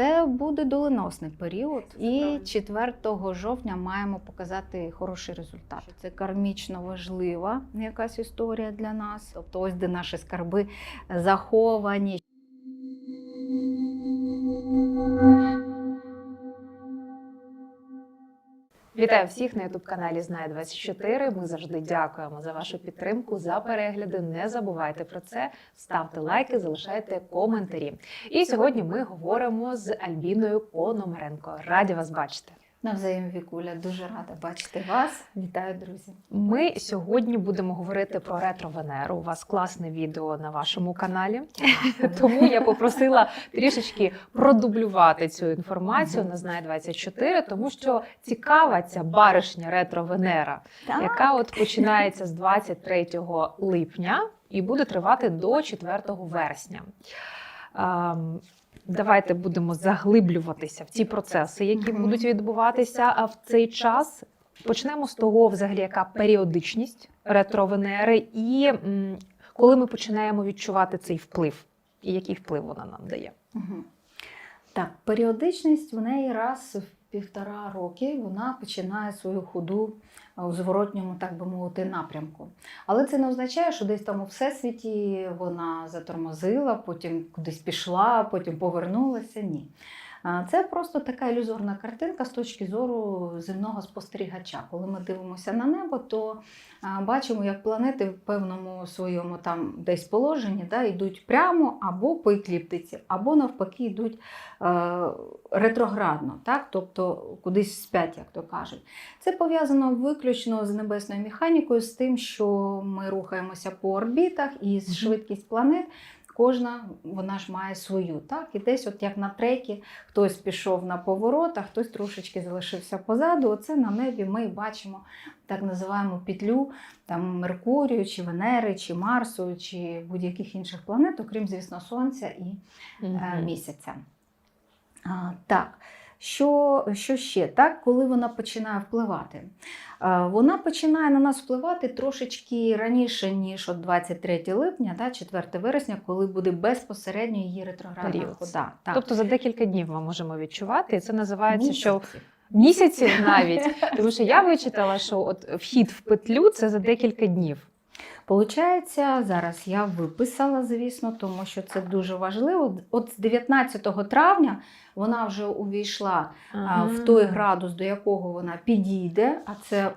Це буде доленосний період, і 4 жовтня маємо показати хороший результат. Це кармічно важлива якась історія для нас. Тобто, ось де наші скарби заховані. Вітаю всіх на youtube каналі Знає 24 Ми завжди дякуємо за вашу підтримку, за перегляди. Не забувайте про це, ставте лайки, залишайте коментарі. І сьогодні ми говоримо з Альбіною Пономаренко. Раді вас бачити. Навзаєм Вікуля, дуже рада бачити вас. Вітаю, друзі. Ми сьогодні будемо говорити про ретро Венеру. У вас класне відео на вашому каналі, тому я попросила трішечки продублювати цю інформацію на Знає 24 тому що цікава ця баришня ретро Венера. яка от починається з 23 липня і буде тривати до 4 вересня. Давайте будемо заглиблюватися в ці процеси, які будуть відбуватися а в цей час. Почнемо з того, взагалі, яка періодичність ретро-венери, і коли ми починаємо відчувати цей вплив, і який вплив вона нам дає. Так, періодичність в неї раз в півтора роки вона починає свою ходу у зворотньому, так би мовити, напрямку. Але це не означає, що десь там у всесвіті вона затормозила, потім кудись пішла, потім повернулася. Ні. Це просто така ілюзорна картинка з точки зору земного спостерігача. Коли ми дивимося на небо, то бачимо, як планети в певному своєму там десь положенні да, йдуть прямо або по екліптиці, або навпаки йдуть е, ретроградно, так? тобто кудись спять, як то кажуть. Це пов'язано виключно з небесною механікою, з тим, що ми рухаємося по орбітах і Мгм. швидкість планет. Кожна вона ж має свою, так? І десь, от як на трекі, хтось пішов на поворот, а хтось трошечки залишився позаду. Оце на небі ми бачимо так називаємо петлю там Меркурію, чи Венери, чи Марсу, чи будь-яких інших планет, окрім, звісно, Сонця і е, місяця. А, так, що, що ще? Так, коли вона починає впливати? Вона починає на нас впливати трошечки раніше, ніж от 23 липня, да, 4 вересня, коли буде безпосередньо її ретроградна хода. Так. Тобто за декілька днів ми можемо відчувати, і це називається, що Місяці. місяці навіть. Тому що я вичитала, що от вхід в петлю це за декілька днів. Получається, зараз я виписала, звісно, тому що це дуже важливо. От з 19 травня вона вже увійшла ага. в той градус, до якого вона підійде. А це, е,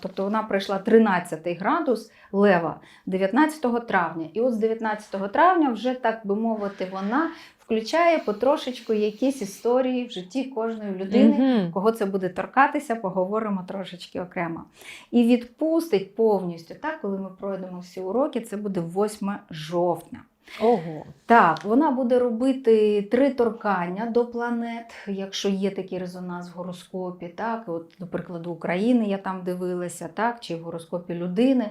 тобто вона пройшла 13 градус лева 19 травня. І от з 19 травня, вже так би мовити, вона включає потрошечку якісь історії в житті кожної людини. Мгм. Кого це буде торкатися, поговоримо трошечки окремо. І відпустить повністю, так, коли ми пройдемо всі уроки, це буде 8 жовтня. Ого. Так, вона буде робити три торкання до планет, якщо є такий резонанс в гороскопі. Так, от, до прикладу, України я там дивилася, так, чи в гороскопі людини.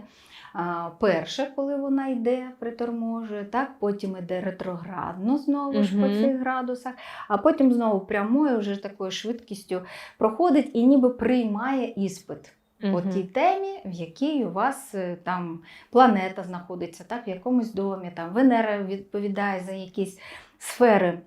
Перше, коли вона йде, приторможує, так, потім йде ретроградно знову ж по цих градусах, а потім знову прямою вже такою швидкістю проходить і ніби приймає іспит по тій темі, в якій у вас е, там планета знаходиться, так, в якомусь домі, там Венера відповідає за якісь сфери.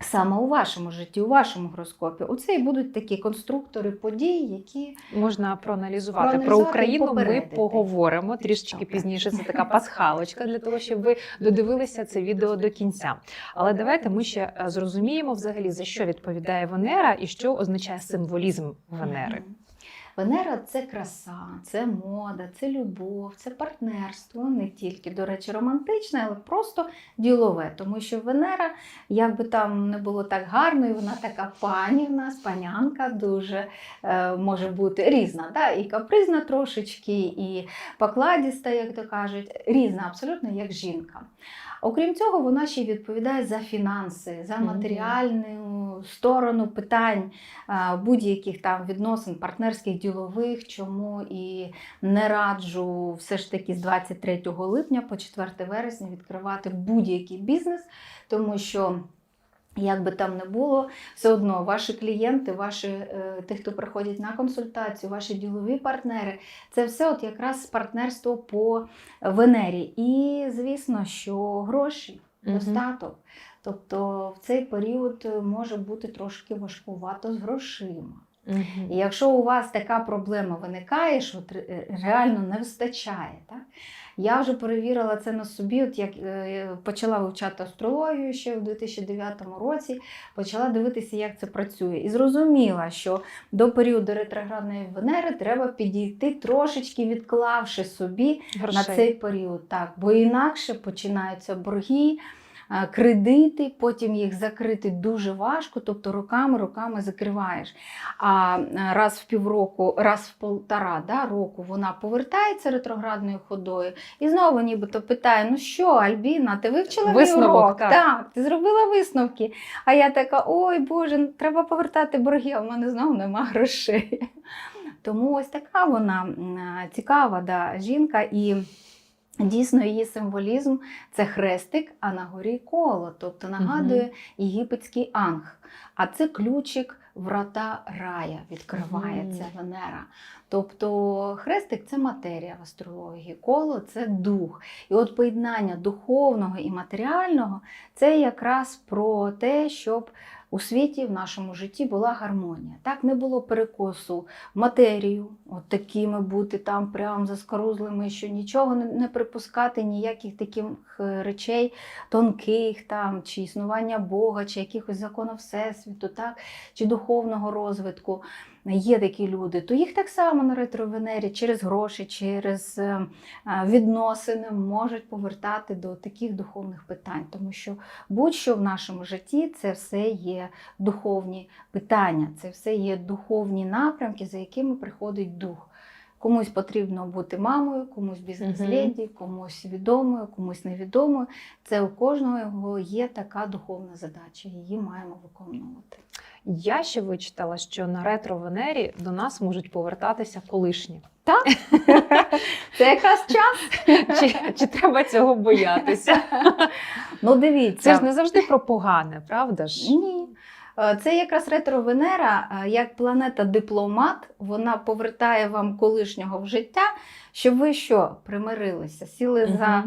Саме у вашому житті, у вашому гороскопі, оце і будуть такі конструктори подій, які Можна проаналізувати. Про Проаналізувати Про Україну ми поговоримо трішечки Добре. пізніше. Це така пасхалочка для того, щоб ви додивилися це відео до кінця. Але давайте ми ще е, зрозуміємо взагалі за що відповідає Венера і що означає символізм Венери. Венера це краса, це мода, це любов, це партнерство, не тільки, до речі, романтичне, але просто ділове. Тому що Венера, як би там не було так гарно, і вона така пані в нас, панянка, дуже е, може бути різна. Да? І капризна трошечки, і покладіста, як то кажуть, різна абсолютно як жінка. Окрім цього, вона ще й відповідає за фінанси, за матеріальну сторону питань будь-яких там відносин партнерських ділових, чому і не раджу все ж таки з 23 липня по 4 вересня відкривати будь-який бізнес, тому що. Як би там не було, все одно ваші клієнти, ваші е, ті, хто приходять на консультацію, ваші ділові партнери, це все от якраз партнерство по Венері. І звісно, що гроші, достаток. Тобто в цей період може бути трошки важкувато з грошима. Мгм. І якщо у вас така проблема виникає, що реально не вистачає, так? я вже перевірила це на собі, от як е, почала вивчати астрологію ще в 2009 році, почала дивитися, як це працює. І зрозуміла, що до періоду ретроградної Венери треба підійти трошечки відклавши собі Грошей. на цей період. Так, бо інакше починаються борги, е, кредити, потім їх закрити дуже важко, тобто роками, роками закриваєш. А раз в півроку, раз в полтора да, року вона повертається ретроградною ходою і знову нібито питає: ну що, Альбіна, ти вивчила мій урок? так. так, ти зробила висновки. А я така: ой Боже, треба повертати борги, а в мене знову нема грошей. Тому ось така вона цікава да, жінка. І дійсно її символізм це хрестик, а на горі коло. Тобто нагадує єгипетський анг. А це ключик врата рая відкриває Мгм. Венера. Тобто хрестик це матерія в астрології, коло це дух. І от поєднання духовного і матеріального це якраз про те, щоб у світі в нашому житті була гармонія. Так не було перекосу матерію, от такими бути там прям заскорузлими, що нічого не, не припускати, ніяких таких е, речей тонких там, чи існування Бога, чи якихось законів Всесвіту, так, чи духовного розвитку. Є такі люди, то їх так само на ретровенері через гроші, через е, е, відносини можуть повертати до таких духовних питань, тому що будь-що в нашому житті це все є духовні питання, це все є духовні напрямки, за якими приходить дух. Комусь потрібно бути мамою, комусь бізнес-леді, комусь відомою, комусь невідомою. Це у кожного є така духовна задача, її маємо виконувати. Я ще вичитала, що на ретро-венері до нас можуть повертатися колишні. Це якраз час. Чи, чи треба цього боятися? Ну, дивіться. Це ж не завжди про погане, правда ж? Ні. Е, Це якраз ретро-Венера, е, як планета дипломат, вона повертає вам колишнього в життя, щоб ви що, примирилися, сіли за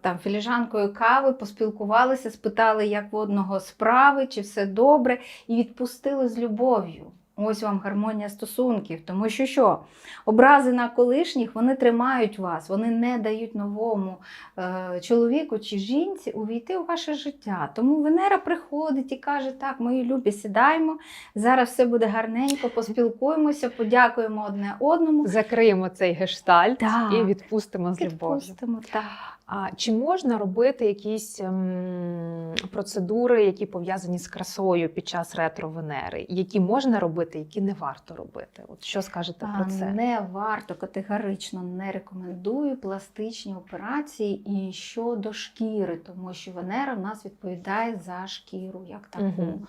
там, філіжанкою кави, поспілкувалися, спитали, як в одного справи, чи все добре, і відпустили з любов'ю. Ось вам гармонія стосунків. Тому що що? Образи на колишніх вони тримають вас, вони не дають новому е, чоловіку чи жінці увійти у ваше життя. Тому Венера приходить і каже: так, мої любі, сідаємо, зараз все буде гарненько, поспілкуємося, подякуємо одне одному. Закриємо цей гештальт Так. і відпустимо з любов'ю. Відпустимо, так. А чи можна робити якісь ем, процедури, які пов'язані з красою під час ретро-венери? Які можна робити, які не варто робити? От що скажете про це? Не варто категорично не рекомендую пластичні операції і щодо шкіри, тому що Венера в нас відповідає за шкіру як таку. Мгм.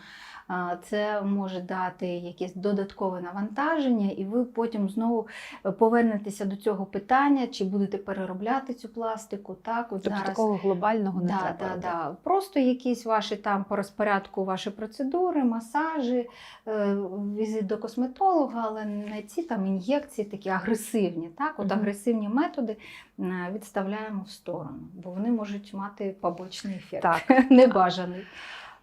Це може дати якесь додаткове навантаження, і ви потім знову е, повернетеся до цього питання, чи будете переробляти цю пластику. Так, от Тобто зараз такого глобального не да, треба. да, да. Просто якісь ваші там по розпорядку ваші процедури, масажі, е, візит до косметолога, але не ці там ін'єкції такі агресивні. Так? От Мгм. агресивні методи е, відставляємо в сторону, бо вони можуть мати побочний ефект, Так. небажаний.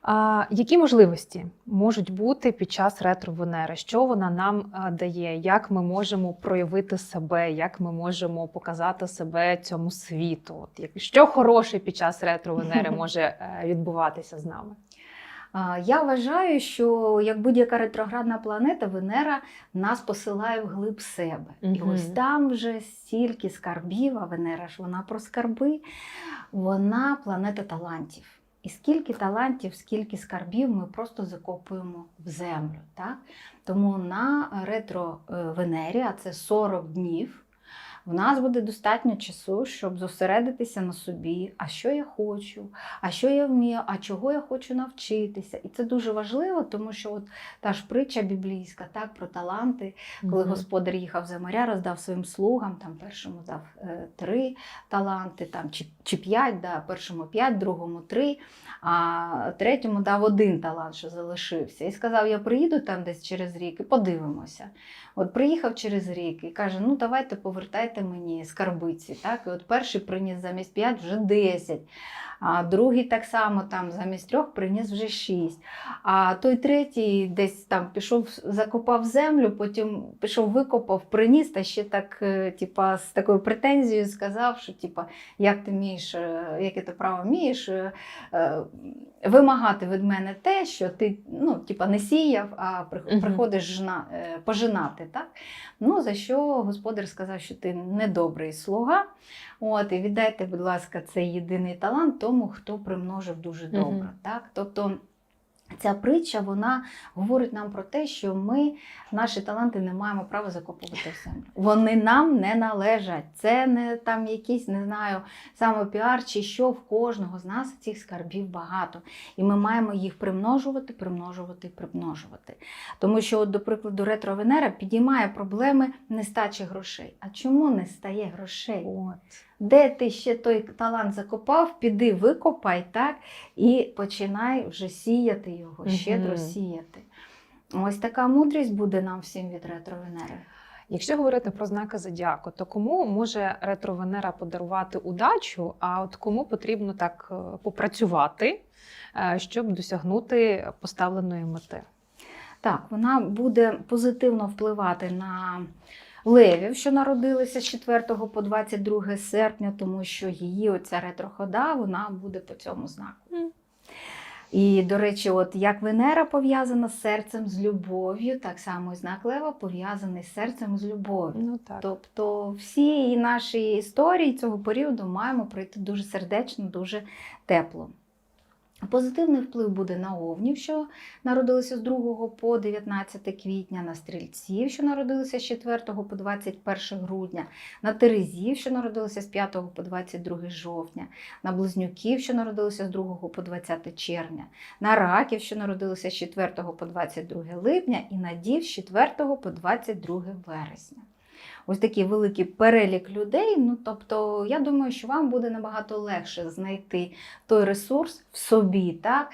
А, які можливості можуть бути під час ретро-венери? Що вона нам а, дає? Як ми можемо проявити себе? Як ми можемо показати себе цьому світу? От як що хороше під час ретро-венери може е, відбуватися з нами? Я вважаю, що як будь-яка ретроградна планета, Венера нас посилає в глиб себе. І ось там вже стільки скарбів, а Венера ж вона про скарби, вона планета талантів. І скільки талантів, скільки скарбів ми просто закопуємо в землю. Так? Тому на ретро е, Венері, а це 40 днів, в нас буде достатньо часу, щоб зосередитися на собі, а що я хочу, а що я вмію, а чого я хочу навчитися. І це дуже важливо, тому що от та ж притча біблійська, так, про таланти, коли Мгм. господар їхав за моря, роздав своїм слугам, там першому дав е, три таланти, там, чи, чи п'ять, да, першому п'ять, другому три, а третьому дав один талант, що залишився. І сказав: Я приїду там десь через рік і подивимося. От приїхав через рік і каже: ну давайте повертайте дайте мені скарбиці. Так? І от перший приніс замість 5 вже 10. А другий так само там замість трьох приніс вже 6. А той третій десь там пішов, закопав землю, потім пішов, викопав, приніс та ще так, е, типа, з такою претензією сказав, що типа, як ти вмієш, е, яке ти право вмієш е, вимагати від мене те, що ти ну, типа, не сіяв, а приходиш жна, пожинати. Так? Ну, за що господар сказав, що ти недобрий слуга. От, і віддайте, будь ласка, цей єдиний талант тому, хто примножив дуже добре. Мгм. Так? Тобто ця притча вона говорить нам про те, що ми наші таланти не маємо права закопувати в землю. Вони нам не належать. Це не там якийсь, не знаю, самопіар чи що в кожного з нас цих скарбів багато. І ми маємо їх примножувати, примножувати, примножувати. Тому що, от, до прикладу, ретро-Венера підіймає проблеми нестачі грошей. А чому не стає грошей? От. Де ти ще той талант закопав, піди викопай, так, і починай вже сіяти його, щедро сіяти. Ось така мудрість буде нам всім від ретро-Венери. Якщо говорити про знаки зодіаку, то кому може ретро-Венера подарувати удачу, а от кому потрібно так е, попрацювати, е, щоб досягнути поставленої мети? Так, вона буде позитивно впливати на левів, що народилися з 4 по 22 серпня, тому що її оця ретрохода вона буде по цьому знаку. І, до речі, от як Венера пов'язана з серцем з любов'ю, так само і знак Лева пов'язаний з серцем з любов'ю. Ну так. Тобто всі наші історії цього періоду маємо пройти дуже сердечно, дуже тепло. Позитивний вплив буде на овнів, що народилися з 2 по 19 квітня, на стрільців, що народилися з 4 по 21 грудня, на терезів, що народилися з 5 по 22 жовтня, на близнюків, що народилися з 2 по 20 червня, на раків, що народилися з 4 по 22 липня, і на дів з 4 по 22 вересня. Ось такий великий перелік людей. Ну, тобто, я думаю, що вам буде набагато легше знайти той ресурс в собі, так?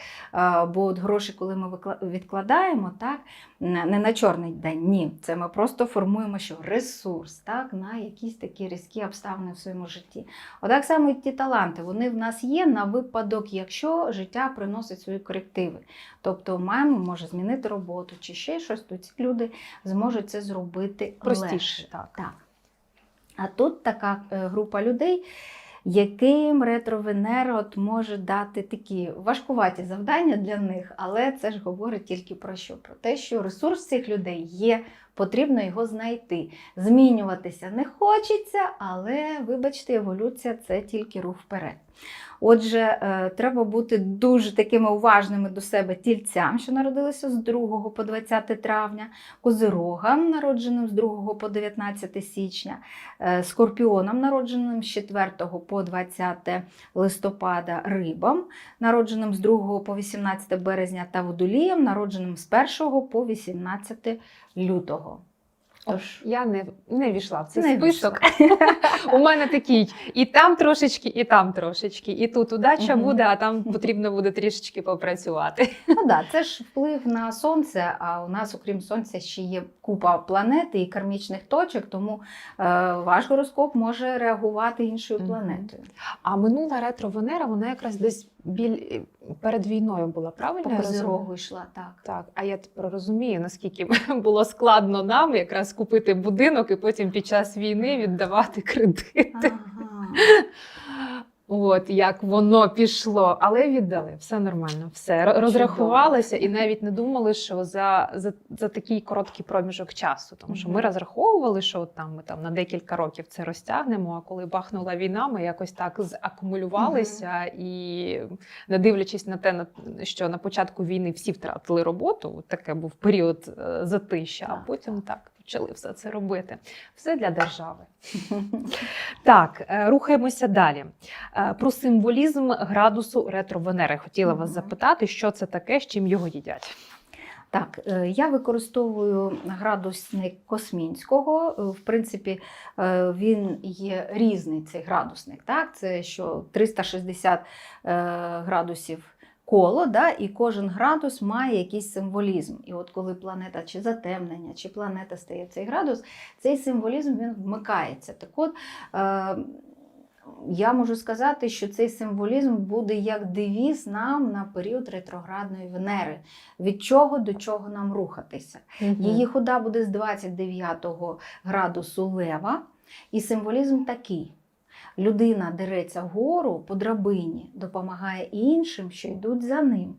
Бо от гроші, коли ми відкладаємо, так, не не на чорний день, ні. Це ми просто формуємо що ресурс, так, на якісь такі різкі обставини в своєму житті. Отак само і ті таланти, вони в нас є на випадок, якщо життя приносить свої корективи. Тобто маємо, може змінити роботу чи ще щось, то ці люди зможуть це зробити Простіше, легше. так. А тут така е, група людей, яким ретро-Венера от може дати такі важкуваті завдання для них, але це ж говорить тільки про що? Про те, що ресурс цих людей є, потрібно його знайти. Змінюватися не хочеться, але, вибачте, еволюція це тільки рух вперед. Отже, е, треба бути дуже такими уважними до себе тільцям, що народилися з 2 по 20 травня, козирогам, народженим з 2 по 19 січня, е, скорпіонам, народженим з 4 по 20 листопада, рибам, народженим з 2 по 18 березня та водоліям, народженим з 1 по 18 лютого. Тож, Я не, не війшла в цей Не список. У мене такий і там трошечки, і там трошечки. І тут удача Мгм. буде, а там потрібно буде трішечки попрацювати. Ну да, це ж вплив на сонце. А у нас, окрім сонця, ще є купа планет і кармічних точок, тому е, ваш гороскоп може реагувати іншою планетою. А минула ретро Венера, вона якраз десь біль перед війною була, правильно? По козирогу йшла так. Так, а я тепер розумію, наскільки було складно нам якраз купити будинок і потім під час війни віддавати кредити. Ага. От як воно пішло, але віддали, все нормально, все. Розрахувалися і навіть не думали, що за, за, за такий короткий проміжок часу. Тому що ми розраховували, що от там ми там на декілька років це розтягнемо. А коли бахнула війна, ми якось так закумулювалися і не дивлячись на те, що на початку війни всі втратили роботу, таке був період е, затища, а потім так почали все це робити. Все для держави. Так, е, рухаємося далі. Е, Про символізм градусу ретро-Венери. Хотіла вас запитати, що це таке, з чим його їдять. Так, е, я використовую градусник Космінського. В принципі, він є різний цей градусник. Так? Це що 360 е, градусів коло, да, і кожен градус має якийсь символізм. І от коли планета чи затемнення, чи планета стає в цей градус, цей символізм він вмикається. Так от, е, я можу сказати, що цей символізм буде як девіз нам на період ретроградної Венери. Від чого до чого нам рухатися. Її хода буде з 29 градусу лева, і символізм такий. Людина дереться вгору по драбині, допомагає іншим, що йдуть за ним.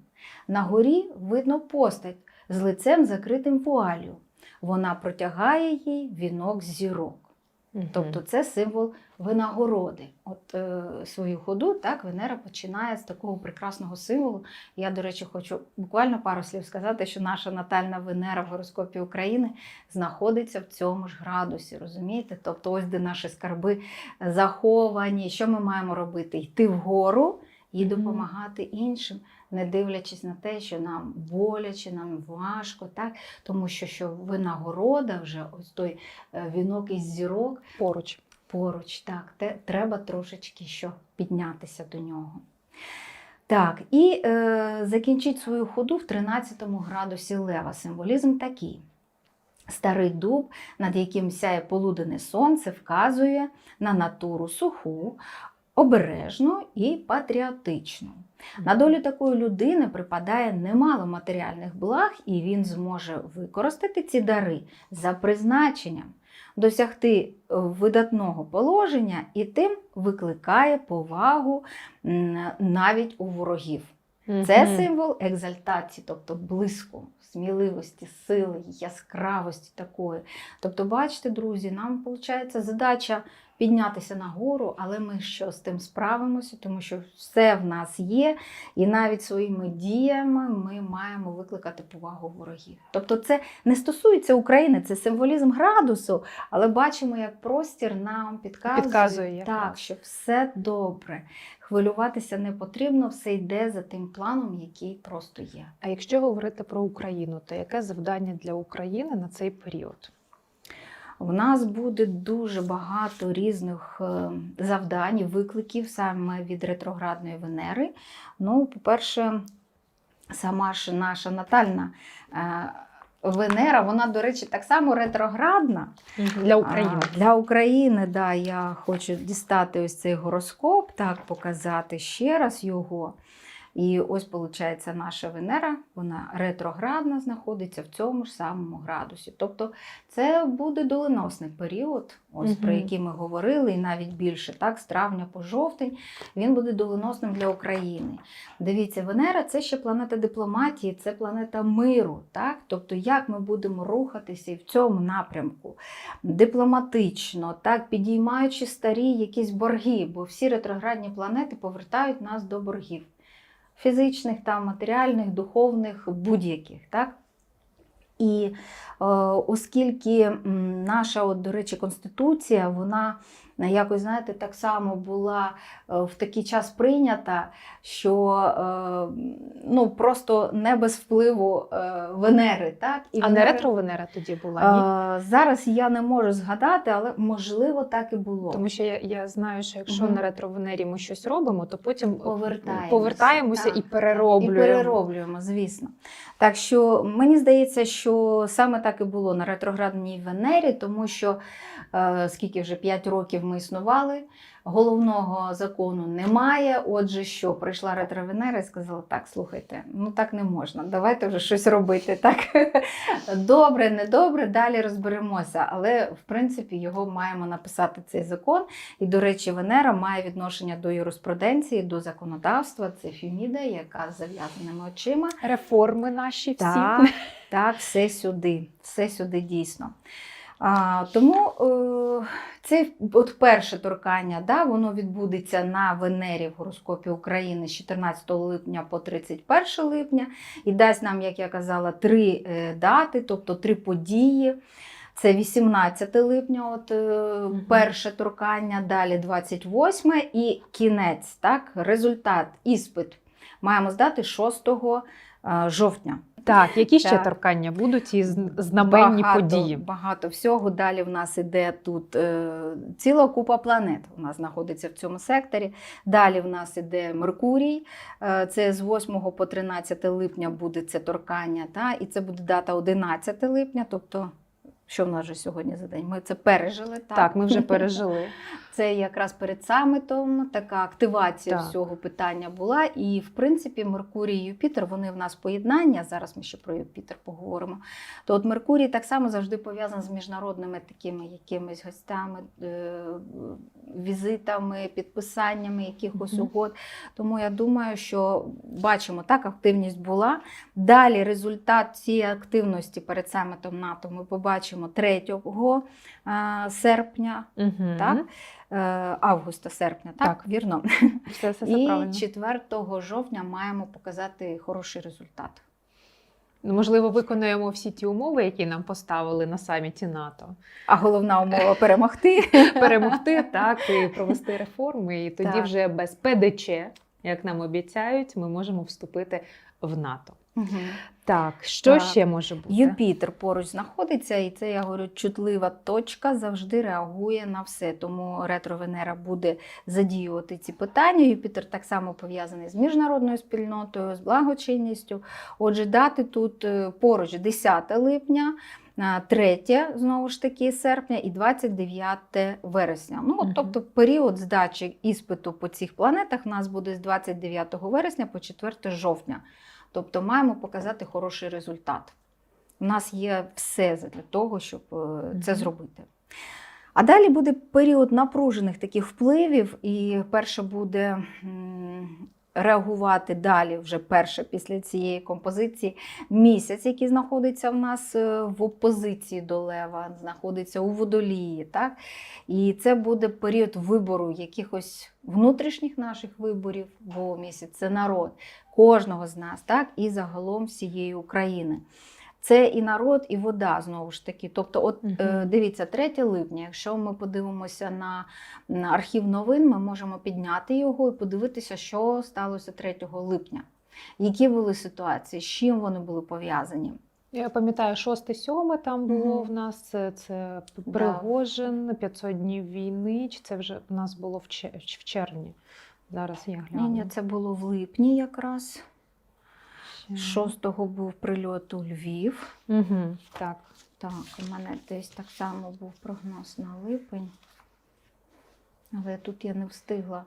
На горі видно постать з лицем закритим вуалю. Вона протягає їй вінок з зірок. Тобто це символ винагороди. От е, свою ходу так Венера починає з такого прекрасного символу. Я, до речі, хочу буквально пару слів сказати, що наша натальна Венера в гороскопі України знаходиться в цьому ж градусі. Розумієте? Тобто, ось де наші скарби заховані. Що ми маємо робити? Йти вгору і допомагати іншим, не дивлячись на те, що нам боляче, нам важко, так? тому що, що винагорода вже ось той е, вінок із зірок поруч. поруч. Так, те, треба трошечки що піднятися до нього. Так, і е, закінчить свою ходу в 13 градусі лева. Символізм такий. Старий дуб, над яким сяє полуденне сонце, вказує на натуру суху, обережну і патріотичну. На долю такої людини припадає немало матеріальних благ, і він зможе використати ці дари за призначенням, досягти е, видатного положення і тим викликає повагу навіть у ворогів. Це символ екзальтації, тобто блиску, сміливості, сили, яскравості такої. Тобто, бачите, друзі, нам виходить задача піднятися нагору, але ми що з тим справимося, тому що все в нас є, і навіть своїми діями ми маємо викликати повагу ворогів. Тобто, це не стосується України, це символізм градусу, але бачимо, як простір нам підказує, Підказує, так, що все добре. Хвилюватися не потрібно, все йде за тим планом, який просто є. А якщо говорити про Україну, то яке завдання для України на цей період? У нас буде дуже багато різних е, завдань, викликів саме від ретроградної Венери. Ну, по-перше, сама ж наша натальна е, Венера, вона, до речі, так само ретроградна. Для України. А, Для України, да, я хочу дістати ось цей гороскоп, так, показати ще раз його. І ось, виходить, наша Венера, вона ретроградна знаходиться в цьому ж самому градусі. Тобто це буде доленосний період, ось про який ми говорили, і навіть більше, так, з травня по жовтень, він буде доленосним для України. Дивіться, Венера це ще планета дипломатії, це планета миру. Так? Тобто, як ми будемо рухатися і в цьому напрямку дипломатично, так, підіймаючи старі якісь борги, бо всі ретроградні планети повертають нас до боргів. Фізичних, там, матеріальних, духовних, будь-яких. Так? І е, оскільки наша, от, до речі, конституція, вона якось, знаєте, так само була е, в такий час прийнята, що е, ну, просто не без впливу е, Венери. Так? І А не ретро Венера тоді була? Ні? Е, Зараз я не можу згадати, але можливо так і було. Тому що я, я знаю, що якщо Мгм. на ретро Венері ми щось робимо, то потім Повертаємося, повертаємося так, і перероблюємо. І перероблюємо, звісно. Так що мені здається, що саме так і було на ретроградній Венері, тому що е, скільки вже 5 років ми існували, головного закону немає. Отже, що прийшла ретро-Венера і сказала: так, слухайте, ну так не можна, давайте вже щось робити. Так добре, недобре, далі розберемося. Але в принципі його маємо написати цей закон. І, до речі, Венера має відношення до юриспруденції, до законодавства. Це Феміда, яка з зав'язаними очима. Реформи наші всі. Так, так, все сюди, все сюди дійсно. А, тому е, це от перше торкання, да, воно відбудеться на Венері в гороскопі України з 14 липня по 31 липня і дасть нам, як я казала, три е, дати, тобто три події. Це 18 липня, от е, перше торкання, далі 28 і кінець, так, результат, іспит маємо здати 6 е, жовтня. Так, які ще Так. торкання будуть і знаменні багато, події? Багато всього. Далі в нас іде тут е, ціла купа планет. У нас знаходиться в цьому секторі. Далі в нас іде Меркурій. Е, це з 8 по 13 липня буде це торкання. Та? І це буде дата 11 липня. Тобто, що в нас же сьогодні за день? Ми це пережили. Так, Так, ми вже пережили. Це якраз перед самітом така активація Так. всього питання була. І, в принципі, Меркурій і Юпітер, вони в нас поєднання. Зараз ми ще про Юпітер поговоримо. То от Меркурій так само завжди пов'язаний з міжнародними такими якимись гостями, е, візитами, підписаннями якихось угод. Тому я думаю, що бачимо, так, активність була. Далі результат цієї активності перед самітом НАТО ми побачимо 3 е, серпня. Мгм. Так? Е, Августа, серпня, так, Так. вірно. Все, все, все І правильно. 4 жовтня маємо показати хороший результат. Ну, Можливо, виконуємо всі ті умови, які нам поставили на саміті НАТО. А головна умова перемогти. Перемогти так і провести реформи. І тоді Так. вже без ПДЧ, як нам обіцяють, ми можемо вступити в НАТО. Так, що Так. ще може бути? Юпітер поруч знаходиться, і це я говорю, чутлива точка завжди реагує на все. Тому ретро-Венера буде задіювати ці питання. Юпітер так само пов'язаний з міжнародною спільнотою, з благочинністю. Отже, дати тут е, поруч 10 липня. 3 знову ж таки серпня і 29 вересня. Ну, от, тобто період здачі іспиту по цих планетах у нас буде з 29 вересня по 4 жовтня. Тобто маємо показати хороший результат. У нас є все для того, щоб е, це зробити. А далі буде період напружених таких впливів, і перше буде реагувати далі, вже перше після цієї композиції. Місяць, який знаходиться в нас е, в опозиції до Лева, знаходиться у водолії. Так? І це буде період вибору якихось внутрішніх наших виборів, бо місяць це народ кожного з нас, так? і загалом всієї України. Це і народ, і вода знову ж таки. Тобто, от е, дивіться, 3 липня, якщо ми подивимося на, на архів новин, ми можемо підняти його і подивитися, що сталося 3 липня. Які були ситуації, з чим вони були пов'язані. Я пам'ятаю, 6-7 там було Мгм. в нас. Це. Пригожин, 500 днів війни. Чи це вже в нас було в червні? Зараз я гляну. Ні, ні, це було в липні якраз. 6-го був прильот у Львів. Угу, так. Так, у мене десь так само був прогноз на липень. Але тут я не встигла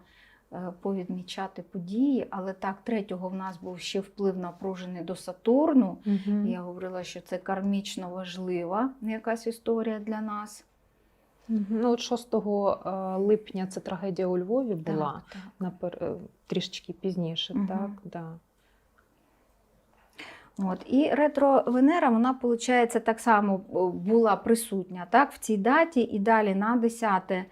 е, повідмічати події. Але так, 3-го в нас був ще вплив напружений до Сатурну. Угу. Я говорила, що це кармічно важлива якась історія для нас. Ну, от 6 е, липня це трагедія у Львові була. Так, так. Напер... е, Трішечки пізніше, Мгм. так? Да. От. І ретро-Венера, вона, виходить, так само була присутня так, в цій даті. І далі на 10 е,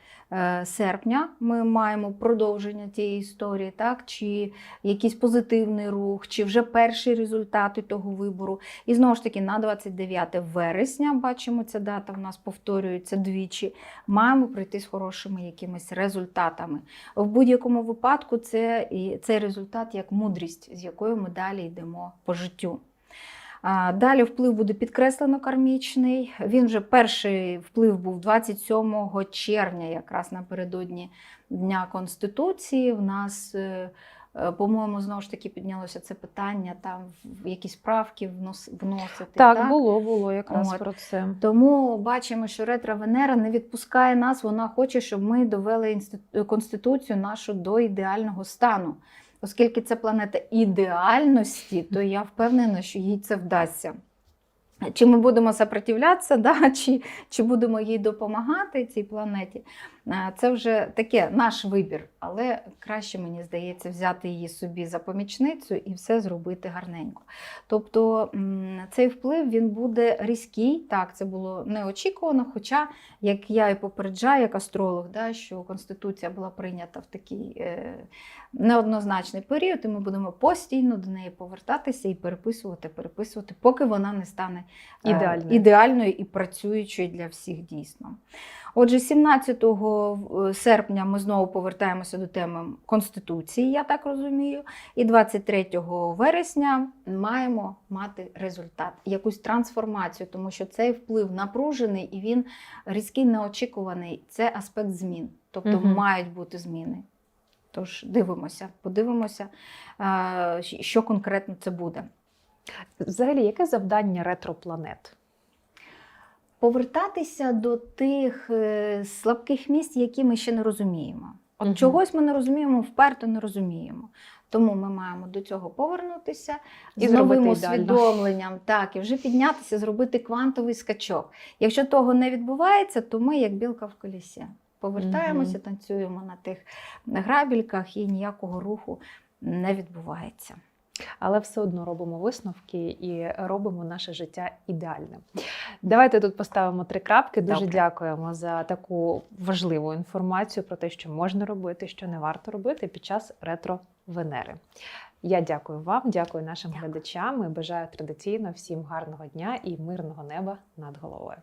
серпня ми маємо продовження тієї історії, так, чи якийсь позитивний рух, чи вже перші результати того вибору. І знову ж таки, на 29 вересня, бачимо, ця дата в нас повторюється двічі, маємо прийти з хорошими якимись результатами. В будь-якому випадку це і цей результат як мудрість, з якою ми далі йдемо по життю. Далі вплив буде підкреслено кармічний. Він вже перший вплив був 27 червня, якраз напередодні Дня Конституції. В нас, е, е, по-моєму, знову ж таки піднялося це питання, там якісь правки внос- вносити. Так, було, було якраз От. про це. Тому бачимо, що ретро Венера не відпускає нас. Вона хоче, щоб ми довели конституцію нашу до ідеального стану. Оскільки це планета ідеальності, то я впевнена, що їй це вдасться. Чи ми будемо сопротивлятися, да? чи, чи будемо їй допомагати цій планеті, це вже таке наш вибір. Але краще, мені здається, взяти її собі за помічницю і все зробити гарненько. Тобто цей вплив він буде різкий. Так, це було неочікувано. Хоча, як я і попереджаю, як астролог, да, що Конституція була прийнята в такий е, неоднозначний період, і ми будемо постійно до неї повертатися і переписувати, переписувати, поки вона не стане е, Ідеальною. ідеальною і працюючою для всіх дійсно. Отже, 17 е, серпня ми знову повертаємося до теми Конституції, я так розумію. І 23 вересня маємо мати результат, якусь трансформацію, тому що цей вплив напружений і він різкий, неочікуваний. Це аспект змін. Тобто Мгм. мають бути зміни. Тож дивимося, подивимося, е, що конкретно це буде. Взагалі, яке завдання ретропланет? Повертатися до тих е, слабких місць, які ми ще не розуміємо. От Мгм. чогось ми не розуміємо, вперто не розуміємо. Тому ми маємо до цього повернутися І з новим усвідомленням, так, і вже піднятися, зробити квантовий скачок. Якщо того не відбувається, то ми як білка в колісі. Повертаємося, Мгм. танцюємо на тих грабільках і ніякого руху не відбувається. Але все одно робимо висновки і робимо наше життя ідеальним. Давайте тут поставимо три крапки. Дуже Добре. дякуємо за таку важливу інформацію про те, що можна робити, що не варто робити під час ретро Венери. Я дякую вам, дякую нашим Дякую. глядачам і бажаю традиційно всім гарного дня і мирного неба над головою.